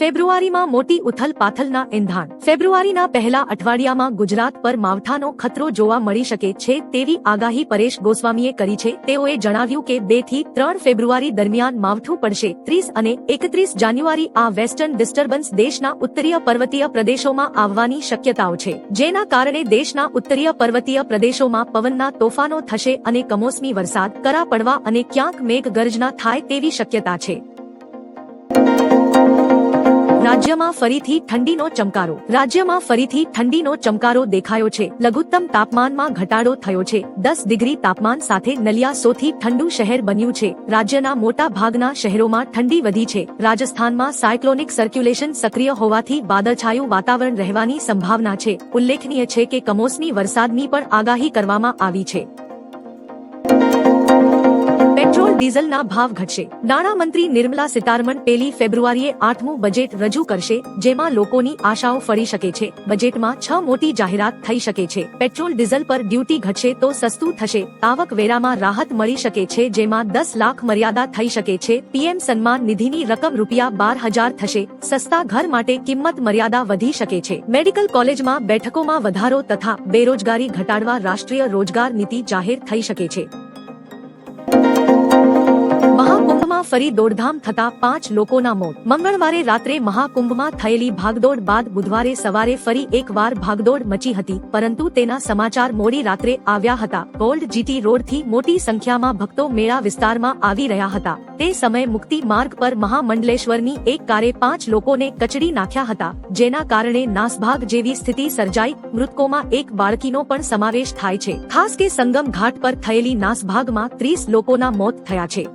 ફેબ્રુઆરીમાં મોટી ઉથલ પાથલના એંધાણ. ફેબ્રુઆરીના પહેલા અઠવાડિયામાં ગુજરાત પર માવઠાનો ખતરો જોવા મળી શકે છે તેવી આગાહી પરેશ ગોસ્વામીએ કરી છે. તેઓએ જણાવ્યું કે બેથી ત્રણ ફેબ્રુઆરી દરમિયાન માવઠું પડશે. ત્રીસ અને એકત્રીસ જાન્યુઆરી આ વેસ્ટર્ન ડિસ્ટર્બન્સ દેશના ઉત્તરીય પર્વતીય પ્રદેશોમાં આવવાની શક્યતાઓ છે. જેના કારણે દેશના ઉત્તરીય પર્વતીય પ્રદેશોમાં પવનના તોફાનો થશે અને કમોસમી વરસાદ કરા પડવા અને ક્યાંક મેઘગર્જના થાય તેવી શક્યતા છે. રાજ્યમાં ફરીથી ઠંડીનો ચમકારો. રાજ્યમાં ફરીથી ઠંડીનો ચમકારો દેખાયો છે. લઘુત્તમ તાપમાનમાં ઘટાડો થયો છે. દસ ડિગ્રી તાપમાન સાથે નલિયા સૌથી ઠંડુ શહેર બન્યું છે. રાજ્યના મોટા ભાગના શહેરોમાં ઠંડી વધી છે. રાજસ્થાનમાં સાયક્લોનિક સર્ક્યુલેશન સક્રિય હોવાથી વાદળછાયું વાતાવરણ રહેવાની સંભાવના છે. ઉલ્લેખનીય છે કે કમોસમી વરસાદની પણ આગાહી કરવામાં આવી છે. પેટ્રોલ ડીઝલના ભાવ ઘટશે. નાણામંત્રી નિર્મલા સીતારમણ પેલી ફેબ્રુઆરીએ આઠમું બજેટ રજૂ કરશે, જેમાં લોકોની આશાઓ ફળી શકે છે. બજેટમાં છ મોટી જાહેરાત થઈ શકે છે. પેટ્રોલ ડીઝલ પર ડ્યુટી ઘટશે તો સસ્તું થશે. આવક વેરામાં રાહત મળી શકે છે, જેમાં દસ લાખ મર્યાદા થઈ શકે છે. પીએમ સન્માન નિધિની રકમ રૂપિયા બાર હજાર થશે. સસ્તા ઘર માટે કિંમત મર્યાદા વધી શકે છે. મેડિકલ કોલેજમાં બેઠકોમાં વધારો તથા બેરોજગારી ઘટાડવા રાષ્ટ્રીય રોજગાર નીતિ જાહેર થઈ શકે છે. મહાકુંભમાં ફરી દોડધામ થતા પાંચ લોકોના મોત. મંગળવારે રાત્રે મહાકુંભમાં થયેલી ભાગદોડ બાદ બુધવારે સવારે ફરી એકવાર ભાગદોડ મચી હતી, પરંતુ તેના સમાચાર મોડી રાત્રે આવ્યા હતા. ગોલ્ડ જીટી રોડથી મોટી સંખ્યામાં ભક્તો મેળા વિસ્તારમાં આવી રહ્યા હતા. તે સમયે મુક્તિ માર્ગ પર મહામંડલેશ્વરની એક કારે પાંચ લોકોને કચડી નાખ્યા હતા, જેના કારણે નાસભાગ જેવી સ્થિતિ સર્જાઈ. મૃતકોમાં એક બાળકીનો પણ સમાવેશ થાય છે. ખાસ કે સંગમ ઘાટ પર થયેલી નાસભાગમાં ત્રીસ લોકોના મોત થયા છે.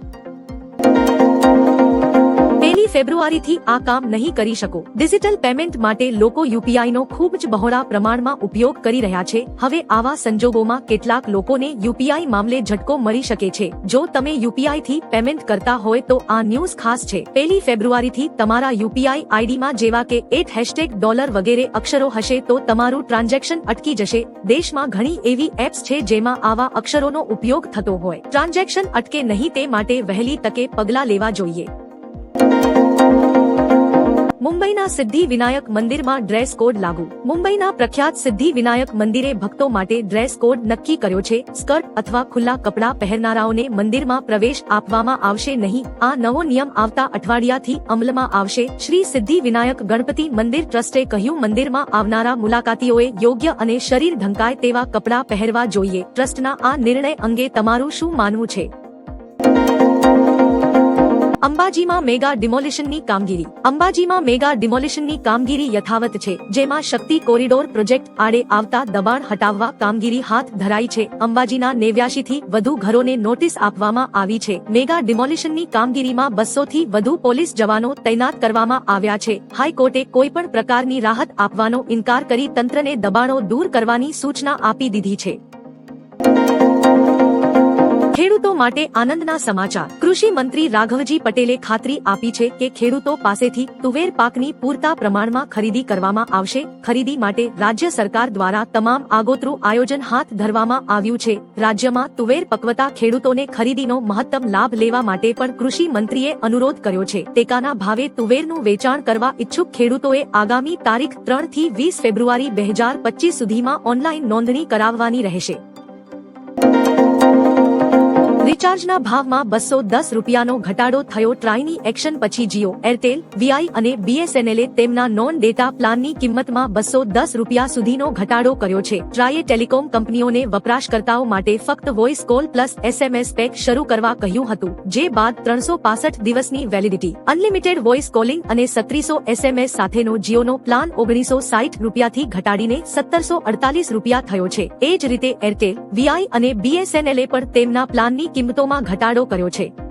ફેબ્રુઆરીથી આ કામ નહીં કરી શકો. ડિજિટલ પેમેન્ટ માટે લોકો યુપીઆઈ નો ખૂબ જ બહોળા પ્રમાણમાં ઉપયોગ કરી રહ્યા છે. હવે આવા સંજોગોમાં કેટલાક લોકોને યુપીઆઈ મામલે ઝટકો મળી શકે છે. જો તમે યુપીઆઈ થી પેમેન્ટ કરતા હોય તો આ ન્યૂઝ ખાસ છે. પહેલી ફેબ્રુઆરીથી તમારા યુપીઆઈ આઈડીમાં જેવા કે એટ હેશટેગ ડોલર વગેરે અક્ષરો હશે તો તમારું ટ્રાન્ઝેક્શન અટકી જશે. દેશમાં ઘણી એવી એપ્સ છે જેમાં આવા અક્ષરોનો ઉપયોગ થતો હોય. ટ્રાન્ઝેક્શન અટકે નહીં તે માટે વહેલી તકે પગલાં લેવા જોઈએ. મુંબઈના સિદ્ધિ વિનાયક મંદિરમાં ડ્રેસ કોડ લાગુ. મુંબઈના પ્રખ્યાત સિદ્ધિ વિનાયક મંદિરે ભક્તો માટે ડ્રેસ કોડ નક્કી કર્યો છે. સ્કર્ટ અથવા ખુલ્લા કપડાં પહેરનારાઓને મંદિરમાં પ્રવેશ આપવામાં આવશે નહીં. આ નવો નિયમ આવતા અઠવાડિયાથી અમલમાં આવશે. શ્રી સિદ્ધિ વિનાયક ગણપતિ મંદિર ટ્રસ્ટે કહ્યું, મંદિરમાં આવનારા મુલાકાતીઓએ યોગ્ય અને શરીર ઢંકાય તેવા કપડાં પહેરવા જોઈએ. ટ્રસ્ટના આ નિર્ણય અંગે તમારું શું માનવું છે? અંબાજીમાં મેગા ડિમોલિશનની કામગીરી. અંબાજીમાં મેગા ડિમોલિશનની કામગીરી યથાવત છે, જેમાં શક્તિ કોરિડોર પ્રોજેક્ટ આડે આવતા દબાણ હટાવવા કામગીરી હાથ ધરાઈ છે. અંબાજીના નેવ્યાશી થી વધુ ઘરોને નોટિસ આપવામાં આવી છે. મેગા ડિમોલિશનની કામગીરીમાં બસો થી વધુ પોલીસ જવાનો તૈનાત કરવામાં આવ્યા છે. હાઈકોર્ટે કોઈ પણ પ્રકારની રાહત આપવાનો ઇનકાર કરી તંત્રને દબાણો દૂર કરવાની સૂચના આપી દીધી છે. ખેડૂતો માટે આનંદના સમાચાર. કૃષિ મંત્રી રાઘવજી પટેલે ખાતરી આપી છે કે ખેડૂતો પાસેથી તુવેર પાકની પૂરતા પ્રમાણમાં ખરીદી કરવામાં આવશે. ખરીદી માટે રાજ્ય સરકાર દ્વારા તમામ આગોતરું આયોજન હાથ ધરવામાં આવ્યું છે. રાજ્યમાં તુવેર પકવતા ખેડૂતોને ખરીદીનો મહત્તમ લાભ લેવા માટે પણ કૃષિ મંત્રીએ અનુરોધ કર્યો છે. ટેકાના ભાવે તુવેરનું વેચાણ કરવા ઇચ્છુક ખેડૂતોએ આગામી તારીખ ત્રણથી વીસ ફેબ્રુઆરી બે હજાર પચીસ સુધીમાં ઓનલાઈન નોંધણી કરાવવાની રહેશે. રિચાર્જના ભાવમાં બસો દસ રૂપિયાનો ઘટાડો થયો. ટ્રાયની એક્શન પછી જીઓ, એરટેલ, વીઆઈ અને બીએસએનએલે તેમના નોન ડેટા પ્લાનની કિંમતમાં બસો દસ રૂપિયા સુધીનો ઘટાડો કર્યો છે. ટ્રાયે ટેલિકોમ કંપનીઓને વપરાશકર્તાઓ માટે ફક્ત voice call plus SMS pack શરૂ કરવા કહ્યું હતું, જે બાદ ત્રણસો પાસઠ દિવસની વેલિડિટી. અનલિમિટેડ વોઇસ કોલિંગ અને સત્રીસો એસએમએસ સાથેનો જીઓનો પ્લાન ઓગણીસો સાઠ રૂપિયાથી ઘટાડીને સત્તરસો અડતાલીસ રૂપિયા થયો છે. એ જ રીતે એરટેલ, વીઆઈ અને બીએસએનએલે પણ તેમના પ્લાનની કિંમતોમાં ઘટાડો કર્યો છે.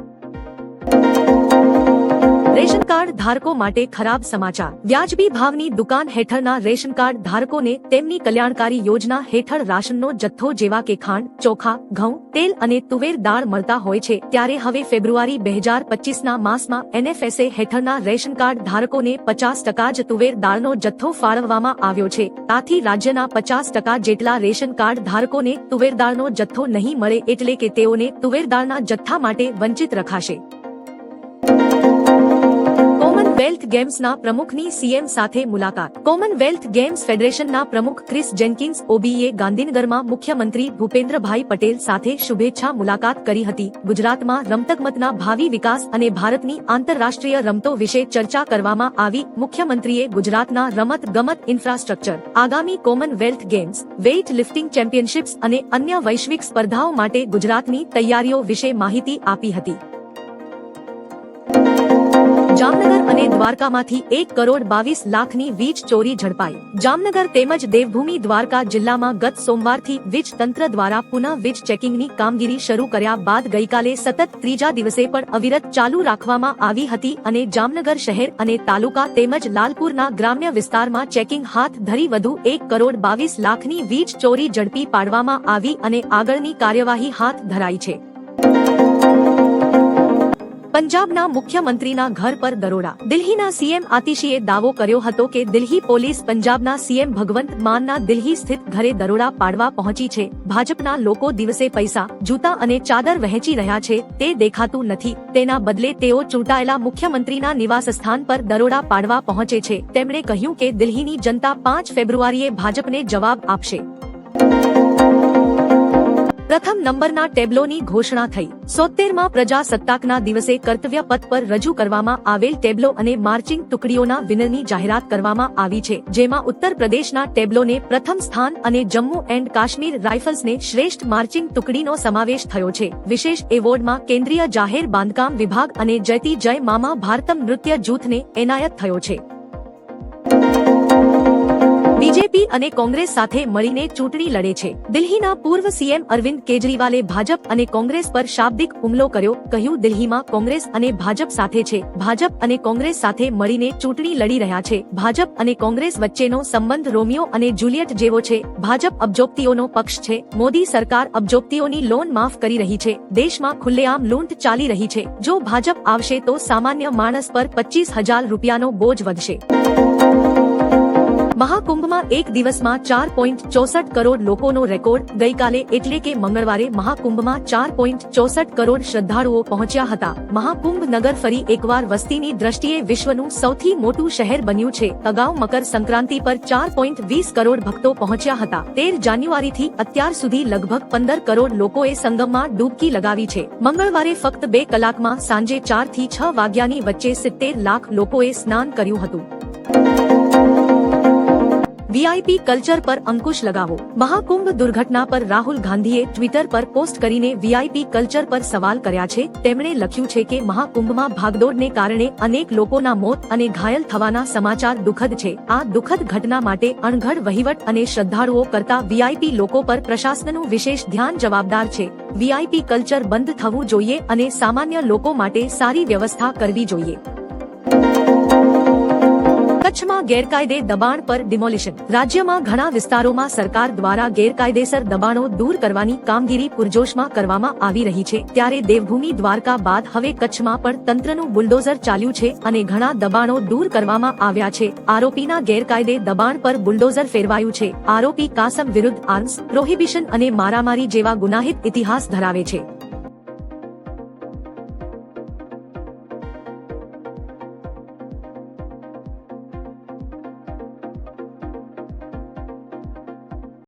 રેશન કાર્ડ ધારકો માટે ખરાબ સમાચાર. વ્યાજબી ભાવની દુકાન હેઠળના રેશન કાર્ડ ધારકોને તેમની કલ્યાણકારી યોજના હેઠળ રાશનનો જથ્થો જેવા કે ખાંડ, ચોખા, ઘઉં, તેલ અને તુવેર દાળ મળતા હોય છે. ત્યારે હવે ફેબ્રુઆરી બે હજાર પચીસના માસમાં એનએફએસએ હેઠળના રેશન કાર્ડ ધારકોને પચાસ ટકા જ તુવેર દાળનો જથ્થો ફાળવવામાં આવ્યો છે. આથી રાજ્યના પચાસ ટકા જેટલા રેશન કાર્ડ ધારકોને તુવેર દાળનો જથ્થો નહીં મળે એટલે કે તેઓને તુવેર દાળના જથ્થા માટે વંચિત રખાશે. કોમનવેલ્થ ગેમ્સના પ્રમુખની સીએમ સાથે મુલાકાત. કોમનવેલ્થ ગેમ્સ ફેડરેશનના પ્રમુખ ક્રિસ જેન્કિન્સ ઓબીએ ગાંધીનગરમાં મુખ્યમંત્રી ભૂપેન્દ્રભાઈ પટેલ સાથે શુભેચ્છા મુલાકાત કરી હતી. ગુજરાતમાં રમતગમતના ભાવિ વિકાસ અને ભારતની આંતરરાષ્ટ્રીય રમતો વિશે ચર્ચા કરવામાં આવી. મુખ્યમંત્રીએ ગુજરાતના રમત ગમત ઇન્ફ્રાસ્ટ્રક્ચર, આગામી Commonwealth Games weight lifting championships અને અન્ય વૈશ્વિક સ્પર્ધાઓ માટે ગુજરાતની તૈયારીઓ વિશે માહિતી આપી હતી. જામનગર અને દ્વારકામાંથી એક કરોડ બાવીસ લાખની વીજ ચોરી ઝડપાઈ. જામનગર તેમજ દેવભૂમિ દ્વારકા જિલ્લામાં ગત સોમવારથી વીજ તંત્ર દ્વારા પુનઃ વીજ ચેકિંગની કામગીરી શરૂ કર્યા બાદ ગઈકાલે સતત ત્રીજા દિવસે પણ અવિરત ચાલુ રાખવામાં આવી હતી અને જામનગર શહેર અને તાલુકા તેમજ લાલપુરના ગ્રામ્ય વિસ્તારમાં ચેકિંગ હાથ ધરી વધુ એક કરોડ બાવીસ લાખની વીજ ચોરી ઝડપી પાડવામાં આવી અને આગળની કાર્યવાહી હાથ ધરાઈ છે. પંજાબના મુખ્યમંત્રીના ઘર પર દરોડા. દિલ્હીના સીએમ આતિશીએ દાવો કર્યો હતો કે દિલ્હી પોલીસ પંજાબના સીએમ ભગવંત માનના દિલ્હી સ્થિત ઘરે દરોડા પાડવા પહોંચી છે. ભાજપના લોકો દિવસે પૈસા, જૂતા અને ચાદર વહેંચી રહ્યા છે. તે દેખાતું નથી. તેના બદલે તેઓ ચૂંટાયેલા મુખ્યમંત્રીના નિવાસસ્થાન પર દરોડા પાડવા પહોંચે છે. તેમણે કહ્યું કે દિલ્હીની જનતા પાંચ ફેબ્રુઆરીએ ભાજપને જવાબ આપશે. પ્રથમ નંબરના ટેબ્લોની ઘોષણા થઈ. સોતેરમાં પ્રજાસત્તાકના દિવસે કર્તવ્ય પથ પર રજૂ કરવામાં આવેલ ટેબ્લો અને માર્ચિંગ ટુકડીઓના વિનરની જાહેરાત કરવામાં આવી છે, જેમાં ઉત્તર પ્રદેશના ટેબ્લોને પ્રથમ સ્થાન અને જમ્મુ એન્ડ કાશ્મીર રાઇફલ્સને શ્રેષ્ઠ માર્ચિંગ ટુકડીનો સમાવેશ થયો છે. વિશેષ એવોર્ડમાં કેન્દ્રીય જાહેર બાંધકામ વિભાગ અને જયતી જય મામા ભારતમ નૃત્ય જૂથને એનાયત થયો છે. બીજેપી અને કોંગ્રેસ સાથે મળીને ચૂંટણી લડે છે. દિલ્હીના પૂર્વ સીએમ અરવિંદ કેજરીવાલે ભાજપ અને કોંગ્રેસ પર શાબ્દિક હુમલો કર્યો. કહ્યું, દિલ્હીમાં કોંગ્રેસ અને ભાજપ સાથે છે. ભાજપ અને કોંગ્રેસ સાથે મળીને ચૂંટણી લડી રહ્યા છે. ભાજપ અને કોંગ્રેસ વચ્ચેનો સંબંધ રોમિયો અને જુલિયટ જેવો છે. ભાજપ અબજોપતીઓનો પક્ષ છે. મોદી સરકાર અબજોપતીઓની લોન માફ કરી રહી છે. દેશમાં ખુલ્લેઆમ લૂંટ ચાલી રહી છે. જો ભાજપ આવશે તો સામાન્ય માણસ પર પચીસ હજાર રૂપિયાનો બોજ વધશે. મહાકુંભમાં એક દિવસમાં ચાર પોઈન્ટ ચોસઠ કરોડ લોકોનો રેકોર્ડ. ગઈકાલે એટલે કે મંગળવારે મહાકુંભમાં ચાર પોઈન્ટ ચોસઠ કરોડ શ્રદ્ધાળુઓ પહોંચ્યા હતા. મહાકુંભ નગર ફરી એકવાર વસ્તીની દ્રષ્ટિએ વિશ્વનું સૌથી મોટું શહેર બન્યું છે. અગાઉ મકર સંક્રાંતિ પર ચાર પોઈન્ટ વીસ કરોડ ભક્તો પહોંચ્યા હતા. તેર જાન્યુઆરીથી અત્યાર સુધી લગભગ પંદર કરોડ લોકોએ સંગમમાં ડૂબકી લગાવી છે. મંગળવારે ફક્ત બે કલાકમાં સાંજે ચારથી છ વાગ્યાની વચ્ચે સિત્તેર લાખ લોકોએ સ્નાન કર્યું હતું. વીઆઈપી કલ્ચર પર અંકુશ લગાવો. મહાકુંભ દુર્ઘટના પર રાહુલ ગાંધીએ ટ્વિટર પર પોસ્ટ કરીને વીઆઈપી કલ્ચર પર સવાલ કર્યા છે. તેમણે લખ્યું છે કે મહાકુંભમાં ભાગદોડને કારણે અનેક લોકોના મોત અને ઘાયલ થવાના સમાચાર દુઃખદ છે. આ દુઃખદ ઘટના માટે અણઘડ, વહીવટ અને શ્રદ્ધાળુઓ કરતા વીઆઈપી લોકો પર પ્રશાસનનું વિશેષ ધ્યાન જવાબદાર છે. વીઆઈપી કલ્ચર બંધ થવું જોઈએ અને સામાન્ય લોકો માટે સારી વ્યવસ્થા કરવી જોઈએ. કચ્છમાં ગેરકાયદે દબાણ પર ડિમોલિશન. રાજ્યમાં ઘણા વિસ્તારોમાં સરકાર દ્વારા ગેરકાયદેસર દબાણો દૂર કરવાની કામગીરી પુરજોશમાં કરવામાં આવી રહી છે. ત્યારે દેવભૂમિ દ્વારકા બાદ હવે કચ્છમાં પણ તંત્રનું બુલડોઝર ચાલ્યું છે અને ઘણા દબાણો દૂર કરવામાં આવ્યા છે. આરોપીના ગેરકાયદે દબાણ પર બુલડોઝર ફેરવાયું છે. આરોપી કાસમ વિરુદ્ધ આર્મ્સ, પ્રોહિબિશન અને મારામારી જેવા ગુનાહિત ઇતિહાસ ધરાવે છે.